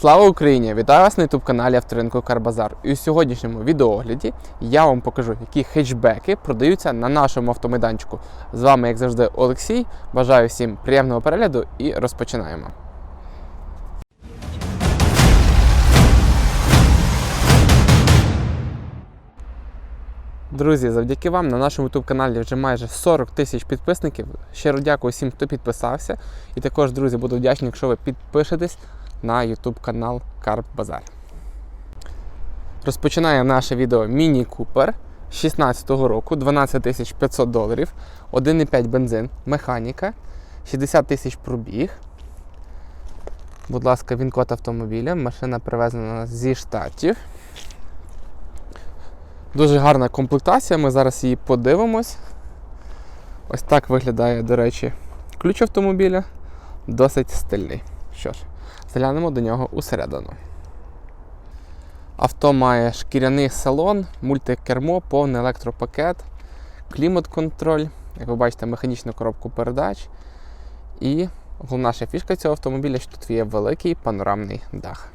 Слава Україні! Вітаю вас на youtube каналі Авторинку Карбазар. І у сьогоднішньому відеоогляді я вам покажу, які хетчбеки продаються на нашому автомайданчику. З вами, як завжди, Олексій. Бажаю всім приємного перегляду і розпочинаємо. Друзі, завдяки вам на нашому youtube каналі вже майже 40 тисяч підписників. Щиро дякую всім, хто підписався. І також, друзі, буду вдячний, якщо ви підпишетесь на YouTube канал Карп Базар. Розпочинає наше відео Міні Купер 16-го року, 12 500 доларів, 1,5 бензин, механіка, 60 тисяч пробіг. Будь ласка, він код автомобіля. Машина привезена зі штатів. Дуже гарна комплектація, ми зараз її подивимось. Ось так виглядає, до речі, ключ автомобіля. Досить стильний. Що ж, заглянемо до нього усередину. Авто має шкіряний салон, мультикермо, повний електропакет, клімат-контроль, як ви бачите, механічну коробку передач. І головна ще фішка цього автомобіля, що тут є великий панорамний дах.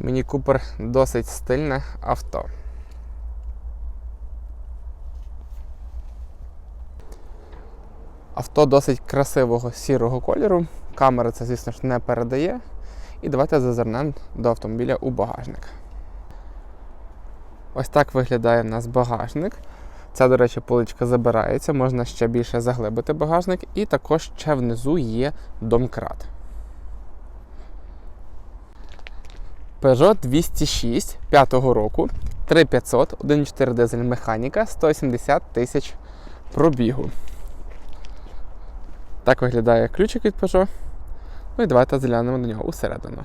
Міні Купер досить стильне авто. Авто досить красивого сірого кольору. Камера це, звісно ж, не передає. І давайте зазирнемо до автомобіля у багажник. Ось так виглядає у нас багажник. Ця, до речі, поличка забирається, можна ще більше заглибити багажник, і також ще внизу є домкрат. Peugeot 206 5 року, 3500, 1.4 дизель механіка, 170 тисяч пробігу. Так виглядає ключик від Peugeot. Ну і давайте заглянемо до нього усередину.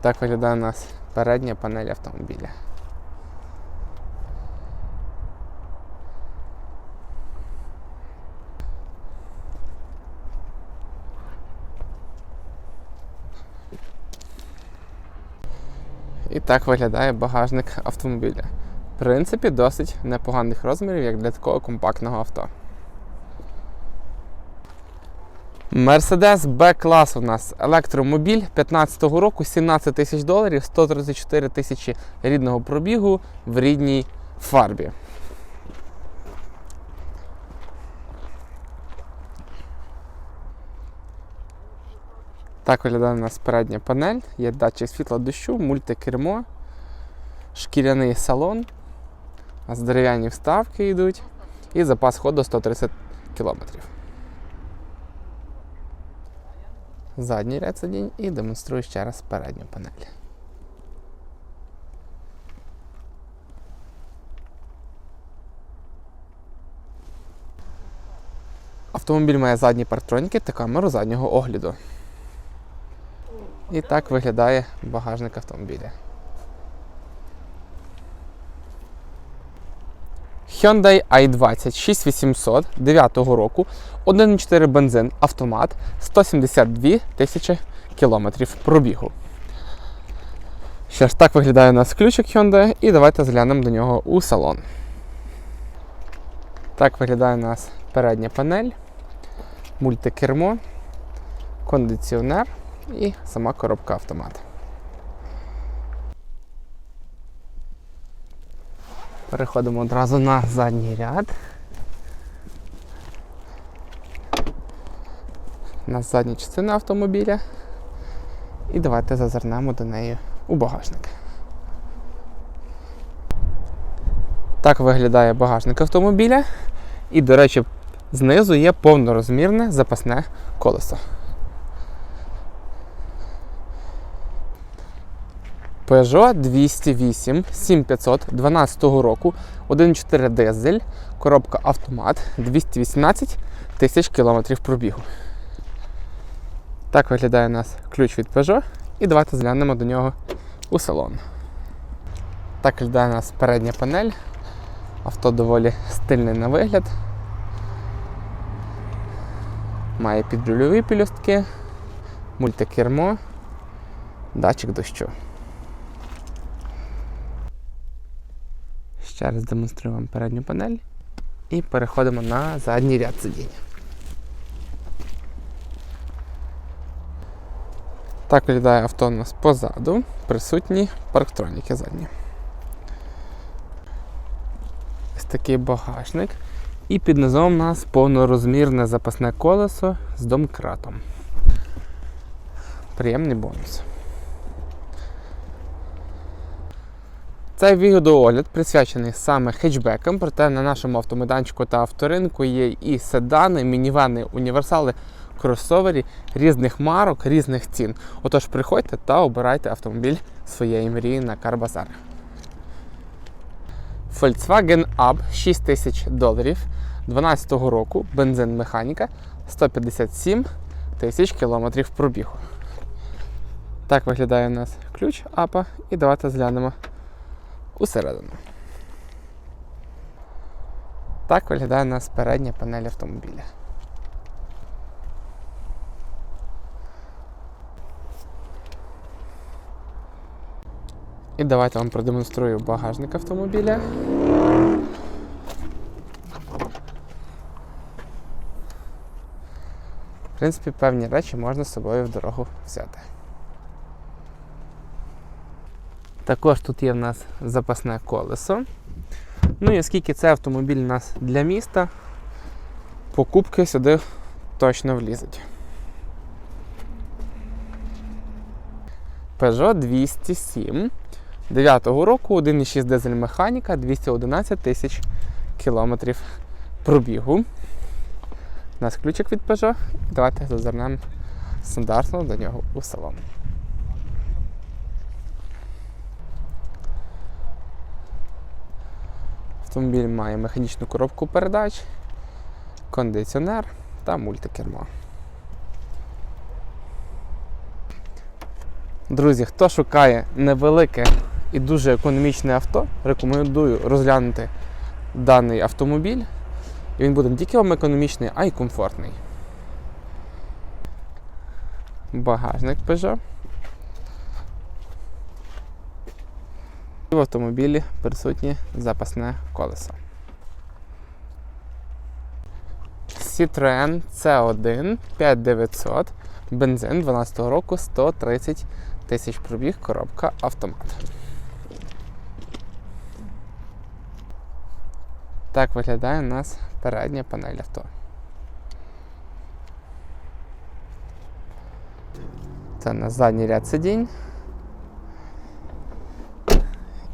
Так виглядає у нас передня панель автомобіля. І так виглядає багажник автомобіля. В принципі, досить непоганих розмірів, як для такого компактного авто. Mercedes B-клас у нас електромобіль 15-го року, 17 тисяч доларів, 134 тисячі рідного пробігу в рідній фарбі. Так виглядає у нас передня панель, є датчик світла дощу, мультикермо, шкіряний салон, нас дерев'яні вставки йдуть і запас ходу 130 км. Задній ряд сидінь і демонструю ще раз передню панель. Автомобіль має задні партроніки та камеру заднього огляду. І так виглядає багажник автомобіля. Hyundai i20 6800 9 року, 1.4 бензин, автомат, 172 тисячі кілометрів пробігу. Що ж, так виглядає у нас ключик Hyundai, і давайте зглянемо до нього у салон. Так виглядає у нас передня панель, мультикермо, кондиціонер і сама коробка автомат. Переходимо одразу на задній ряд. На задня частина автомобіля. І давайте зазирнемо до неї у багажник. Так виглядає багажник автомобіля. І, до речі, знизу є повнорозмірне запасне колесо. Peugeot 208 7500 12 року, 1.4 дизель, коробка автомат, 218 тисяч кілометрів пробігу. Так виглядає у нас ключ від Peugeot. І давайте зглянемо до нього у салон. Так виглядає у нас передня панель. Авто доволі стильний на вигляд. Має підрульові пілюстки, мультикермо, датчик дощу. Ще раз демонструю вам передню панель і переходимо на задній ряд сидіння. Так виглядає авто у нас позаду, присутні парктроніки задні. Ось такий багажник. І під низом у нас повнорозмірне запасне колесо з домкратом. Приємний бонус. Цей відеоогляд присвячений саме хетчбекам, проте на нашому автомайданчику та авторинку є і седани, мінівани, універсали, кросовері різних марок, різних цін. Отож, приходьте та обирайте автомобіль своєї мрії на Карбазар. Volkswagen Up 6 тисяч доларів 12 року, бензин механіка 157 тисяч кілометрів пробігу. Так виглядає у нас ключ АПА і давайте зглянемо усередину. Так виглядає нас передня панель автомобіля. І давайте вам продемонструю багажник автомобіля. В принципі, певні речі можна з собою в дорогу взяти. Також тут є в нас запасне колесо. Ну і оскільки це автомобіль у нас для міста, покупки сюди точно влізуть. Peugeot 207 9 року 1,6 дизель механіка, 211 тисяч кілометрів пробігу. У нас ключик від Peugeot. Давайте зазирнемо стандартно до нього у салон. Автомобіль має механічну коробку передач, кондиціонер та мультикермо. Друзі, хто шукає невелике і дуже економічне авто, рекомендую розглянути даний автомобіль. І він буде не тільки вам економічний, а й комфортний. Багажник Peugeot. В автомобілі присутнє запасне колесо. Citroen C1 5900, бензин 12 року 130 тисяч пробіг, коробка автомат. Так виглядає у нас передня панель авто. Це на задній ряд сидінь.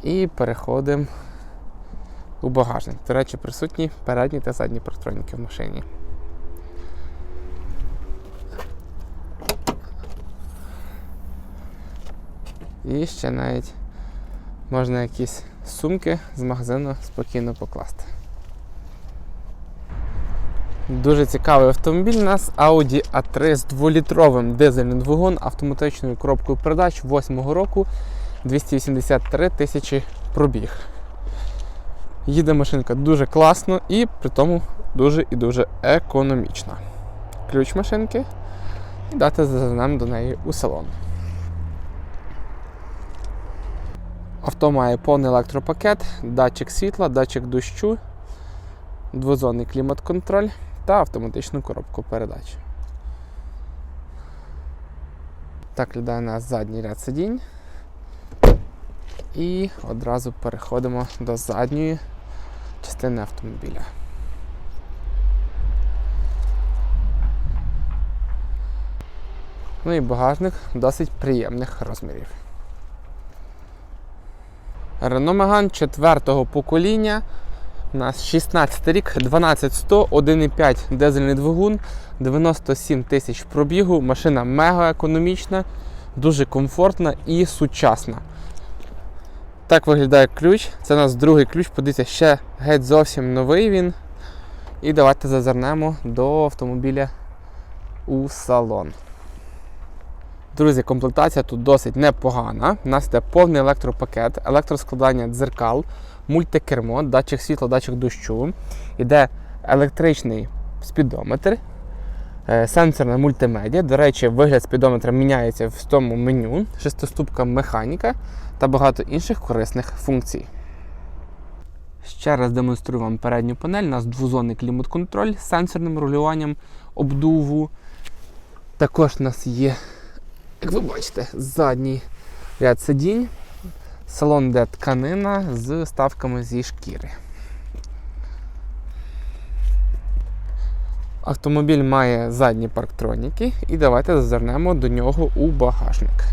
І переходимо у багажник. До речі, присутні передні та задні парктроніки в машині. І ще навіть можна якісь сумки з магазину спокійно покласти. Дуже цікавий автомобіль у нас Audi A3 з 2-літровим дизельним двигун автоматичною коробкою передач 8 року 283 тисячі пробіг. Їде машинка дуже класно і при тому дуже і дуже економічна. Ключ машинки і дати зазирнемо до неї у салон. Авто має повний електропакет, датчик світла, датчик дощу, двозонний клімат-контроль та автоматичну коробку передач. Так глядає на задній ряд сидінь. І одразу переходимо до задньої частини автомобіля. Ну і багажник досить приємних розмірів. Renault Megane 4 покоління. У нас 16 рік, 12100, 1,5 дизельний двигун, 97 тисяч пробігу. Машина мега економічна, дуже комфортна і сучасна. Так виглядає ключ. Це у нас другий ключ, подивіться, ще геть зовсім новий він. І давайте зазирнемо до автомобіля у салон. Друзі, комплектація тут досить непогана. У нас йде повний електропакет, електроскладання дзеркал, мультикермо, датчик світла, датчик дощу. Іде електричний спідометр, сенсорна мультимедіа. До речі, вигляд спідометра міняється в тому меню, шестиступка механіка та багато інших корисних функцій. Ще раз демонструю вам передню панель. У нас двозонний клімат-контроль з сенсорним регулюванням обдуву. Також у нас є Як ви бачите, задній ряд сидінь, салон де тканина з ставками зі шкіри. Автомобіль має задні парктроніки і давайте зазирнемо до нього у багажник.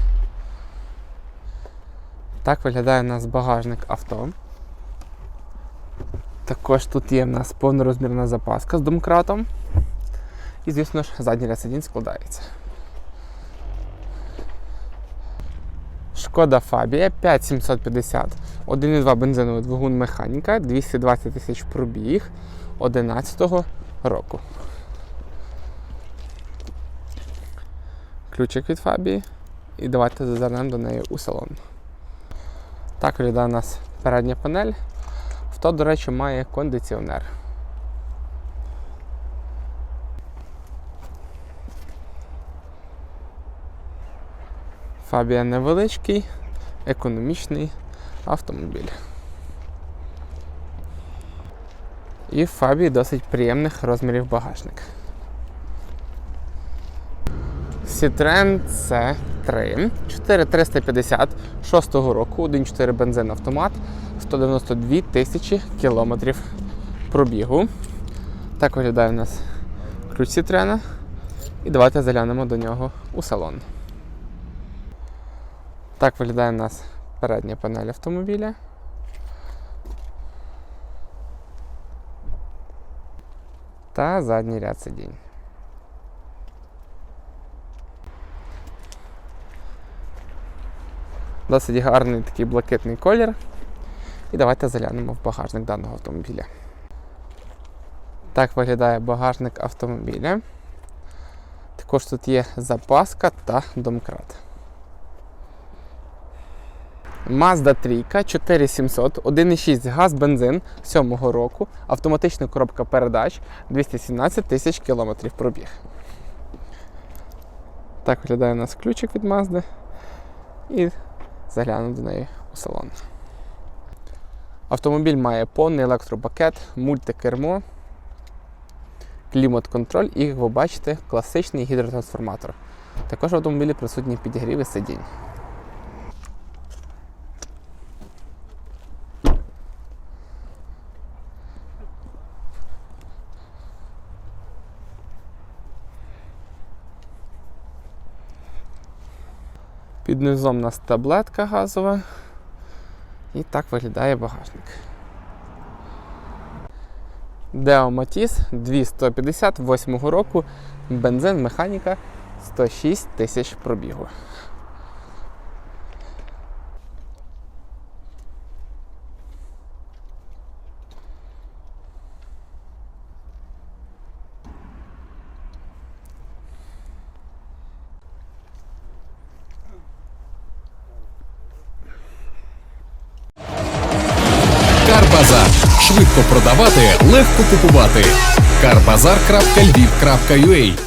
Так виглядає у нас багажник авто. Також тут є в нас повнорозмірна запаска з домкратом. І, звісно ж, задній ряд сидінь складається. Шкода Фабія 5750, 1,2 бензиновий двигун механіка, 220 тисяч пробіг 2011 року. Ключик від Фабії. І давайте зазирнемо до неї у салон. Так виглядає у нас передня панель. Авто, до речі, має кондиціонер. Фабія невеличкий, економічний автомобіль. І в Фабії досить приємних розмірів багажник. Citroen C3 4350 6 року, 1.4 бензин автомат, 192 тисячі кілометрів пробігу. Так виглядає у нас ключ Citroen. І давайте заглянемо до нього у салон. Так виглядає у нас передня панель автомобіля. Та задній ряд сидінь. Досить гарний такий блакитний колір. І давайте заглянемо в багажник даного автомобіля. Так виглядає багажник автомобіля. Також тут є запаска та домкрат. Mazda 3 4700, 1,6 газ бензин 7-го року, автоматична коробка передач 217 тисяч кілометрів пробіг. Так виглядає у нас ключик від Mazda. І загляну до неї у салон. Автомобіль має повний електропакет, мультикермо, клімат-контроль і, як ви бачите, класичний гідротрансформатор. Також в автомобілі присутні підігріви сидінь. Під низом у нас таблетка газова. І так виглядає багажник. Deo Matiz 258 року, бензин, механіка 106 тисяч пробігу. Карбазар. Швидко продавати, легко купувати. Карбазар.львів.ua